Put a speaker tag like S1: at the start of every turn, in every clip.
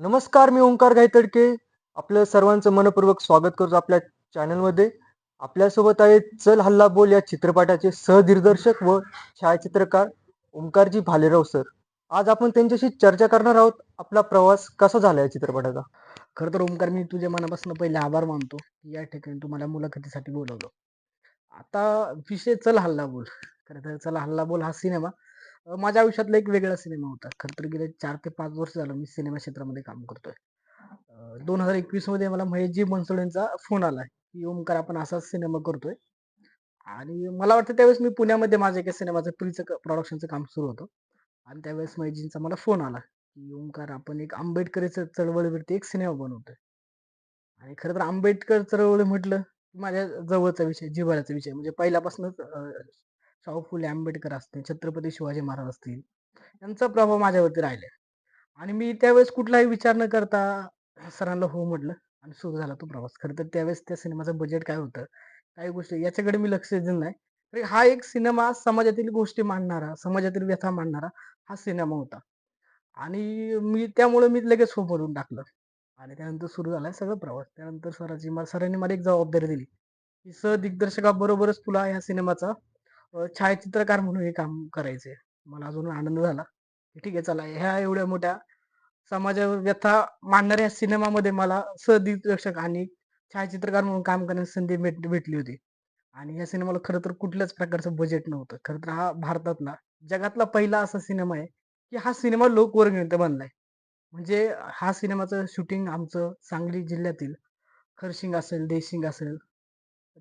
S1: नमस्कार मी ओंकार गायतडके आपलं सर्वांचं मनपूर्वक स्वागत करतो आपल्या चॅनलमध्ये. आपल्यासोबत आहे चल हल्ला बोल या चित्रपटाचे सहदिग्दर्शक व छायाचित्रकार ओंकारजी भालेराव सर. आज आपण त्यांच्याशी चर्चा करणार आहोत आपला प्रवास कसा झाला या चित्रपटाचा?
S2: खरं तर ओंकार मी तुझ्या मनापासून पहिले आभार मानतो या ठिकाणी तुम्हाला मुलाखतीसाठी बोलवलं. आता विषय चल हल्ला बोल. खरं तर चल हल्ला बोल हा सिनेमा. माझ्या आयुष्यातला एक वेगळा सिनेमा होता. खरं तर गेले चार ते पाच वर्ष झालं मी सिनेमा क्षेत्रामध्ये काम करतोय. दोन हजार एकवीसमध्ये मला महेशजी बनसोडेंचा फोन आला की ओमकार आपण असाच सिनेमा करतोय. आणि मला वाटतं त्यावेळेस मी पुण्यामध्ये माझ्या एका सिनेमाचं प्रीचं प्रोडक्शनचं काम सुरू होतं. आणि त्यावेळेस महेशजींचा मला फोन आला की ओंकार आपण एक आंबेडकरीचं चळवळीवरती एक सिनेमा बनवतोय. आणि खरं तर आंबेडकर चळवळी म्हटलं माझ्या जवळचा विषय जिव्हाळ्याचा विषय. म्हणजे पहिल्यापासूनच शाहू फुले आंबेडकर असतील छत्रपती शिवाजी महाराज असतील यांचा प्रभाव माझ्यावरती राहिला आणि मी त्यावेळेस कुठलाही विचार न करता सरांना हो म्हटलं आणि सुरू झाला तो प्रवास. खरं तर त्यावेळेस त्या सिनेमाचं बजेट काय होतं काही गोष्टी याच्याकडे मी लक्ष दिलं नाही. हा एक सिनेमा समाजातील गोष्टी मांडणारा समाजातील व्यथा मांडणारा हा सिनेमा होता. आणि मी त्यामुळे मी लगेच हो भरून टाकलं. आणि त्यानंतर सुरू झाला सगळं प्रवास. त्यानंतर सरांची मला सरांनी मला एक जबाबदारी दिली. की सहदिग्दर्शकाबरोबरच तुला ह्या सिनेमाचा छायाचित्रकार म्हणून हे काम करायचे मला अजून आनंद झाला ठीक आहे चला ह्या एवढ्या मोठ्या समाजावर व्यथा मांडणाऱ्या सिनेमामध्ये मला सहदिग्दर्शक आणि छायाचित्रकार म्हणून काम करण्याची संधी भेट भेटली होती. आणि या सिनेमाला खरं तर कुठल्याच प्रकारचं बजेट नव्हतं. खरं तर हा भारतातला जगातला पहिला असा सिनेमा आहे की हा सिनेमा लोकवर्गणीत बनलाय. म्हणजे हा सिनेमाचं शूटिंग आमचं सांगली जिल्ह्यातील खरशिंग असेल देशिंग असेल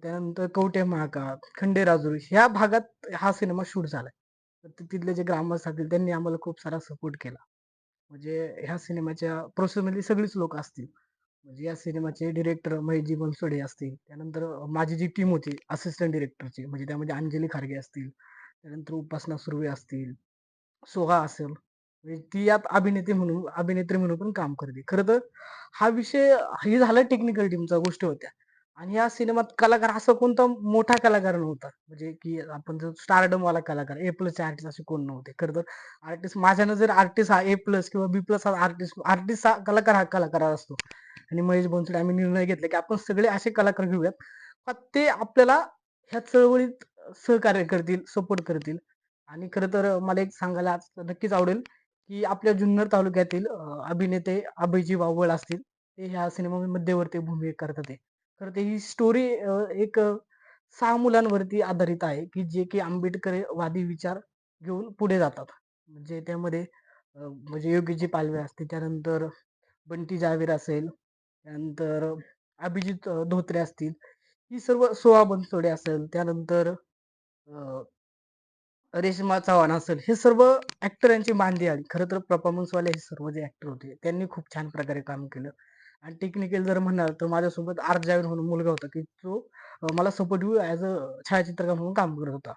S2: त्यानंतर कवटे महाकाळ खंडेराजुरी ह्या भागात हा सिनेमा शूट झालाय. तर तिथले जे ग्रामस्थ असतील त्यांनी आम्हाला खूप सारा सपोर्ट केला. म्हणजे ह्या सिनेमाच्या प्रोसेसमधली सगळीच लोक असतील. म्हणजे या सिनेमाचे डिरेक्टर महेशजी बनसोडे असतील. त्यानंतर माझी जी टीम होती असिस्टंट डिरेक्टरची म्हणजे त्यामध्ये अंजली खारगे असतील. त्यानंतर उपासना सुर्वे असतील. सोहा असेल. म्हणजे ती यात अभिनेते म्हणून अभिनेत्री म्हणून पण काम करते. खरं तर हा विषय हे झाला टेक्निकल टीमचा गोष्टी होत्या. आणि या सिनेमात कलाकार असा कोणता मोठा कलाकार नव्हता. म्हणजे की आपण जर स्टारडम वाला कलाकार ए प्लस आर्टिस्ट असे कोण नव्हते. खरं तर आर्टिस्ट माझ्या नजर आर्टिस्ट हा ए प्लस किंवा बी प्लस हा आर्टिस्ट आर्टिस्ट हा कलाकार हा कलाकार असतो. आणि महेश बनसोडे आम्ही निर्णय घेतला की आपण सगळे असे कलाकार घेऊयात. ते आपल्याला ह्या चळवळीत सहकार्य करतील सपोर्ट करतील. आणि खरं तर मला एक सांगायला आज नक्कीच आवडेल की आपल्या जुन्नर तालुक्यातील अभिनेते अभयजी वावळ असतील. ते ह्या सिनेमामध्ये मध्यवर्ती भूमिका करतात आहे. खरं तर ही स्टोरी एक सहा मुलांवरती आधारित आहे की जे की आंबेडकरवादी विचार घेऊन पुढे जातात म्हणजे त्यामध्ये म्हणजे योगीजी पालवे असते त्यानंतर बंटी जावेर असेल त्यानंतर अभिजित धोत्रे असतील ही सर्व सोहा बनसोडे असेल त्यानंतर रेशमा चव्हाण असेल हे सर्व ऍक्टर यांची मांदी आली खरं तर परफॉर्मन्सवाले हे सर्व जे ऍक्टर होते त्यांनी खूप छान प्रकारे काम केलं आणि टेक्निकल जर म्हणाल तर माझ्यासोबत आर जावेद म्हणून मुलगा होता की तो मला सपोर्टिव्ह ऍज अ छायाचित्रकार म्हणून काम करत होता.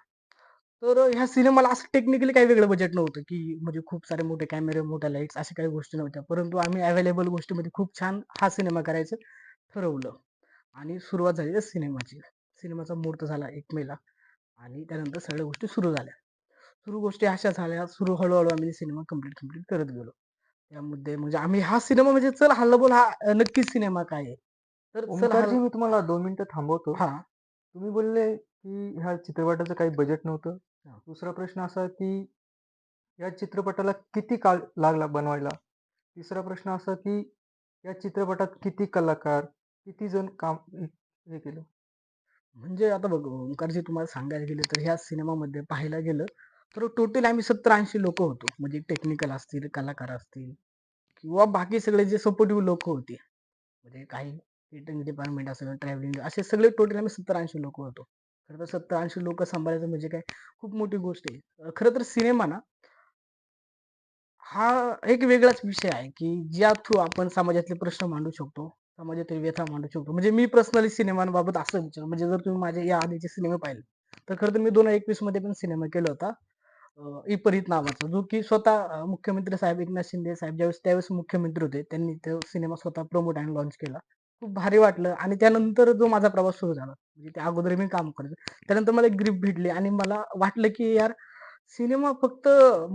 S2: तर ह्या सिनेमाला असं टेक्निकली काही वेगळं बजेट नव्हतं की म्हणजे खूप सारे मोठे कॅमेरे मोठ्या लाईट्स अशा काही गोष्टी नव्हत्या. परंतु आम्ही अवेलेबल गोष्टीमध्ये खूप छान हा सिनेमा करायचं ठरवलं. आणि सुरुवात झाली त्या सिनेमाची सिनेमाचा मुहूर्त झाला एक मेला आणि त्यानंतर सगळ्या गोष्टी सुरू झाल्या. सुरू गोष्टी अशा झाल्या सुरू हळूहळू आम्ही सिनेमा कंप्लीट कंप्लीट करत गेलो. त्यामध्ये म्हणजे आम्ही हा सिनेमा म्हणजे चल हल्ला बोल हा नक्कीच सिनेमा काय आहे. तर चल
S1: ओंकारजी
S2: हल्ला
S1: मी तुम्हाला दोन मिनिटं थांबवतो.
S2: हा.
S1: तुम्ही बोलले की ह्या चित्रपटाचं काही बजेट नव्हतं.
S2: हा.
S1: दुसरा प्रश्न असा की या चित्रपटाला किती काळ लागला बनवायला? तिसरा प्रश्न असा की या चित्रपटात किती कलाकार किती जण काम हे केलं?
S2: म्हणजे आता बघ ओंकारजी तुम्हाला सांगायला गेलं तर ह्या सिनेमामध्ये पाहायला गेलं तर टोटल आम्ही सत्तर ऐंशी लोक होतो. म्हणजे टेक्निकल असतील कलाकार असतील किंवा बाकी सगळे जे सपोर्टिव्ह लोक होते. म्हणजे काही रिटर्न डिपार्टमेंट असेल ट्रॅव्हलिंग असे सगळे टोटल आम्ही सत्तर ऐंशी लोक होतो. खरं तर सत्तर ऐंशी लोक सांभाळायचं म्हणजे काय? खूप मोठी गोष्ट आहे. खरं तर सिनेमा ना हा एक वेगळाच विषय आहे की ज्या थ्रू आपण समाजातले प्रश्न मांडू शकतो समाजातील व्यथा मांडू शकतो. म्हणजे मी पर्सनली सिनेमांबाबत असं विचार म्हणजे जर तुम्ही माझे या आधीचे सिनेमे पाहिले तर खरं तर मी दोन हजार एकवीसमध्ये पण सिनेमा केला होता. विपरीत नावाचा जो की स्वतः मुख्यमंत्री साहेब एकनाथ शिंदे साहेब ज्यावेळेस त्यावेळेस मुख्यमंत्री होते त्यांनी तो सिनेमा स्वतः प्रमोट आणि लॉन्च केला खूप भारी वाटलं आणि त्यानंतर जो माझा प्रवास सुरू झाला म्हणजे त्या अगोदर मी काम करायचो त्यानंतर मला एक ग्रीप भेटली आणि मला वाटलं की यार सिनेमा फक्त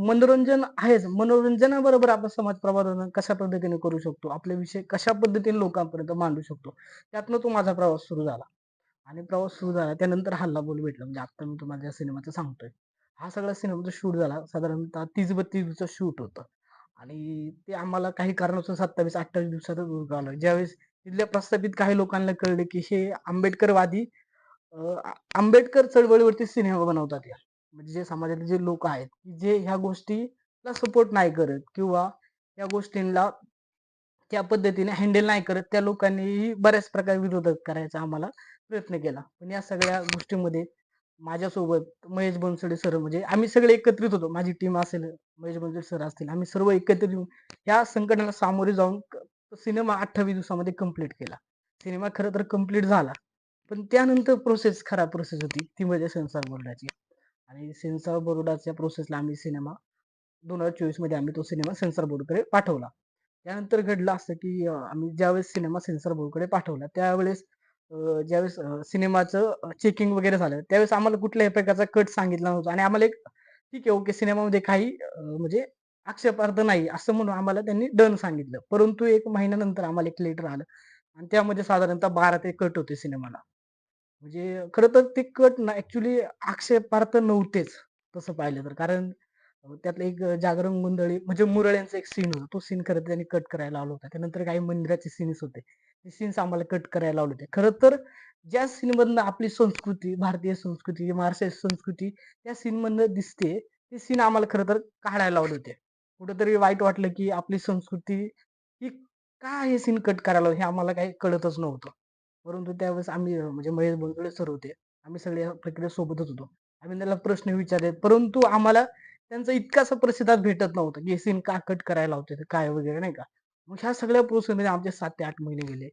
S2: मनोरंजन आहेच. मनोरंजनाबरोबर आपण समाज प्रबोधन कशा पद्धतीने करू शकतो, आपले विषय कशा पद्धतीने लोकांपर्यंत मांडू शकतो, त्यातनं तो माझा प्रवास सुरू झाला. आणि प्रवास सुरू झाला त्यानंतर हल्ला बोल भेटला. म्हणजे आता मी तुम्हाला ज्या सिनेमाचं सांगतोय. हा सगळा सिनेमाचा शूट झाला साधारणतः 30-32 दिवसात शूट होतं. आणि ते आम्हाला काही कारणास्तव 27-28 दिवसातच आलं ज्यावेळेस तिथल्या प्रस्थापित काही लोकांना कळलं, की हे आंबेडकरवादी आ आंबेडकर चळवळीवरती सिनेमा बनवतात या. म्हणजे जे समाजातले जे लोक आहेत, की जे ह्या गोष्टीला सपोर्ट नाही करत किंवा या गोष्टींना त्या पद्धतीने हँडल नाही करत, त्या लोकांनीही बऱ्याच प्रकारे विरोध करायचा आम्हाला प्रयत्न केला. पण या सगळ्या गोष्टींमध्ये माझ्यासोबत महेश बनसोडे सर म्हणजे आम्ही सगळे एकत्रित होतो. माझी टीम असेल, महेश बनसोडे सर असतील. आम्ही सर्व एकत्रित येऊन या संकटाला सामोरे जाऊन क सिनेमा 28 दिवसामध्ये कंप्लीट केला. सिनेमा खरं तर कंप्लीट झाला. पण त्यानंतर प्रोसेस खराब प्रोसेस होती. ती म्हणजे सेन्सॉर बोर्डाची. आणि सेन्सॉर बोर्डाच्या प्रोसेसला आम्ही सिनेमा दोन हजार चोवीसमध्ये आम्ही तो सिनेमा सेन्सॉर बोर्डकडे पाठवला. त्यानंतर घडलं असं, की आम्ही ज्यावेळेस सिनेमा सेन्सॉर बोर्डकडे पाठवला, त्यावेळेस ज्यावेळेस सिनेमाचं चेकिंग वगैरे झालं, त्यावेळेस आम्हाला कुठल्याही प्रकारचा कट सांगितला नव्हता आणि आम्हाला एक ठीक आहे, ओके सिनेमामध्ये काही म्हणजे आक्षेपार्थ नाही असं म्हणून आम्हाला त्यांनी डन सांगितलं. परंतु एक महिन्यानंतर आम्हाला एक लेटर आलं आणि त्यामध्ये साधारणतः 12 ते कट होते सिनेमाला. म्हणजे खरं तर ते कट ना ऍक्च्युली आक्षेपार्थ नव्हतेच तसं पाहिलं तर. कारण त्यातलं एक जागरण गोंधळी म्हणजे मुरळ्यांचा एक सीन होता. तो सीन खरं त्यांनी कट करायला आला होता. त्यानंतर काही मंदिराचे सीन्स होते. सीन्स आम्हाला कट करायला लावले होते. खरं तर ज्या सीनमधनं आपली संस्कृती, भारतीय संस्कृती, महाराष्ट्राची संस्कृती त्या सीनमधनं दिसते, ते सीन आम्हाला खरं तर काढायला लावले होते. कुठंतरी वाईट वाटलं, की आपली संस्कृती ही का हे सीन कट करायला हे आम्हाला काही कळतच नव्हतं. परंतु त्यावेळेस आम्ही म्हणजे महेश बनसोडे सर होते. आम्ही सगळे प्रक्रिया सोबतच होतो. आम्ही त्याला प्रश्न विचारले, परंतु आम्हाला त्यांचा इतकासा प्रतिसाद भेटत नव्हता, की हे सीन का कट करायला होते काय वगैरे नाही का. मग ह्या सगळ्या प्रोसेसमध्ये आमचे सात ते आठ महिने गेले.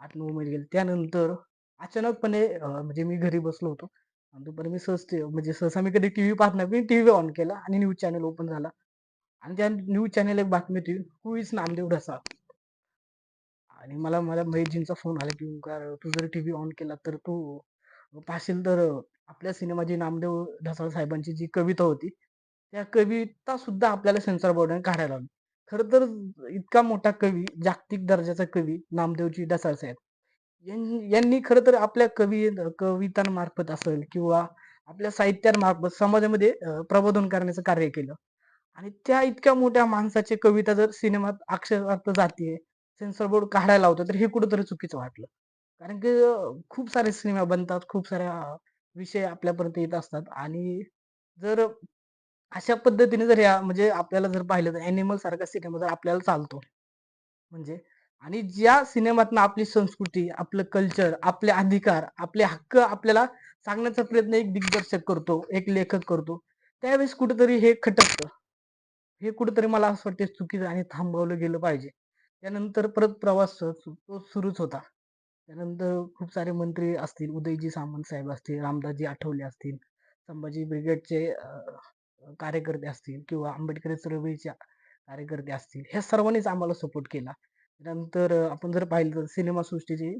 S2: 8-9 महिने गेले. त्यानंतर अचानकपणे म्हणजे मी घरी बसलो होतो. आणि दुपारी मी सहज म्हणजे सहसा मी कधी टीव्ही पाहत नाही. मी टीव्ही ऑन केला आणि न्यूज चॅनल ओपन झाला. आणि त्या न्यूज चॅनल एक बातमी होती, हु इज नामदेव ढसाळ? आणि मला मला महेशजींचा फोन आला, की "ओंकार तू जर टीव्ही ऑन केला तर तू पाहशील तर आपल्या सिनेमाची नामदेव ढसाळ साहेबांची जी कविता होती, त्या कविता सुद्धा आपल्याला सेन्सॉर बोर्डाने काढायला लागली खर तर इतका मोठा कवी, जागतिक दर्जाचा कवी नामदेवजी डसाळ साहेब यांनी खरं तर आपल्या कवी कवितांमार्फत असेल किंवा आपल्या साहित्यांमार्फत समाजामध्ये प्रबोधन करण्याचं कार्य केलं. आणि त्या इतक्या मोठ्या माणसाची कविता जर सिनेमात अक्षरार्थ जातीये, सेन्सर बोर्ड काढायला होतं तर हे कुठंतरी चुकीचं वाटलं. कारण की खूप सारे सिनेमा बनतात, खूप साऱ्या विषय आपल्यापर्यंत येत असतात आणि जर अशा पद्धतीने जर या म्हणजे आपल्याला जर पाहिलं तर ॲनिमल सारखा सिनेमा जर आपल्याला चालतो, म्हणजे आणि ज्या सिनेमातनं आपली संस्कृती, आपलं कल्चर, आपले अधिकार, आपले हक्क आपल्याला सांगण्याचा प्रयत्न एक दिग्दर्शक करतो, एक लेखक करतो, त्यावेळेस कुठेतरी हे खटकतं. हे कुठेतरी मला असं वाटते चुकीचं आणि थांबवलं गेलं पाहिजे. त्यानंतर परत प्रवास तो सुरूच होता. त्यानंतर खूप सारे मंत्री असतील, उदयजी सामंत साहेब असतील, रामदासजी आठवले असतील, संभाजी ब्रिगेडचे कार्यकर्ते असतील किंवा आंबेडकरी चळवळीच्या कार्यकर्ते असतील, ह्या सर्वांनीच आम्हाला सपोर्ट केला. नंतर आपण जर पाहिलं तर सिनेमासृष्टीचे हे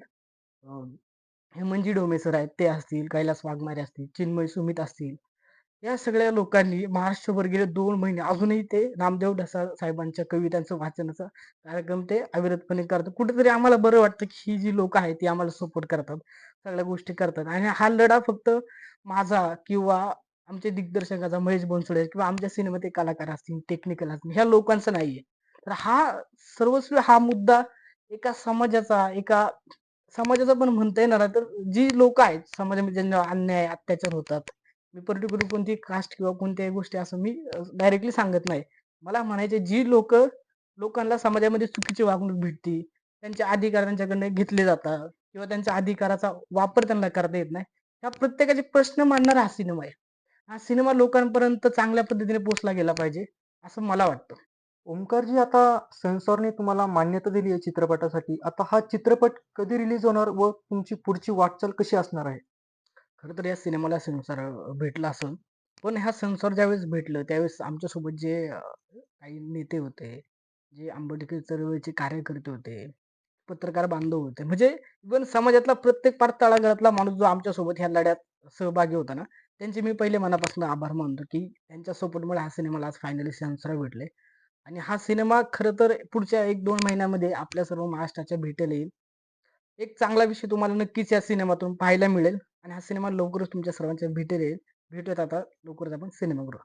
S2: हेमंतजी डोमे सर आहेत ते असतील, कैलास वाघमारे असतील, चिन्मय सुमित असतील. या सगळ्या लोकांनी महाराष्ट्रभर गेले दोन महिने अजूनही ते नामदेव ढसा साहेबांच्या कवितांचं वाचनाचा कार्यक्रम ते अविरतपणे करतात. कुठेतरी आम्हाला बरं वाटतं, की ही जी लोकं आहेत ती आम्हाला सपोर्ट करतात. सगळ्या गोष्टी करतात आणि हा लढा फक्त माझा किंवा आमच्या दिग्दर्शकाचा महेश बनसोडे किंवा आमच्या सिनेमातील कलाकार असतील, टेक्निकल असतील, ह्या लोकांचा नाहीये. तर हा सर्वस्व हा मुद्दा एका समाजाचा, एका समाजाचा पण म्हणता येणार तर जी लोक आहेत समाजामध्ये ज्यांना अन्याय, अत्याचार होतात. मी पर्टिक्युलर कोणती कास्ट किंवा कोणत्याही गोष्टी असं मी डायरेक्टली सांगत नाही. मला म्हणायचे जी लोक लोकांना समाजामध्ये चुकीची वागणूक भेटते, त्यांच्या अधिकार त्यांच्याकडनं घेतले जातात किंवा त्यांच्या अधिकाराचा वापर त्यांना करता येत नाही. ह्या प्रत्येकाचे प्रश्न मांडणारा हा सिनेमा आहे. हा सिनेमा लोकांपर्यंत चांगल्या पद्धतीने पोहोचला गेला पाहिजे, असं मला वाटतं.
S1: ओंकारजी आता सेन्सॉरने तुम्हाला मान्यता दिली आहे चित्रपटासाठी. आता हा चित्रपट कधी रिलीज होणार व तुमची पुढची वाटचाल कशी असणार आहे?
S2: खरं तर या सिनेमाला सेन्सॉर भेटला असेल. पण ह्या सेन्सॉर ज्यावेळेस भेटलं, त्यावेळेस आमच्यासोबत जे काही नेते होते, जे आंबेडकर चळवळीचे कार्यकर्ते होते, पत्रकार बांधव होते, म्हणजे इव्हन समाजातला प्रत्येक पार तळागाळातला माणूस जो आमच्यासोबत ह्या लढ्यात सहभागी होता ना, त्यांचे मी पहिले मनापासून आभार मानतो, की त्यांच्या सपोर्टमुळे हा सिनेमाला आज फायनली सेन्सर भेटले आणि हा सिनेमा खरं तर पुढच्या 1-2 महिन्यामध्ये आपल्या सर्व महाराष्ट्राच्या भेटेला येईल. एक चांगला विषय तुम्हाला नक्कीच या सिनेमातून पाहायला मिळेल आणि हा सिनेमा लवकरच तुमच्या सर्वांच्या भेटेला येईल. भेटूयात आता लवकरच आपण सिनेमागृह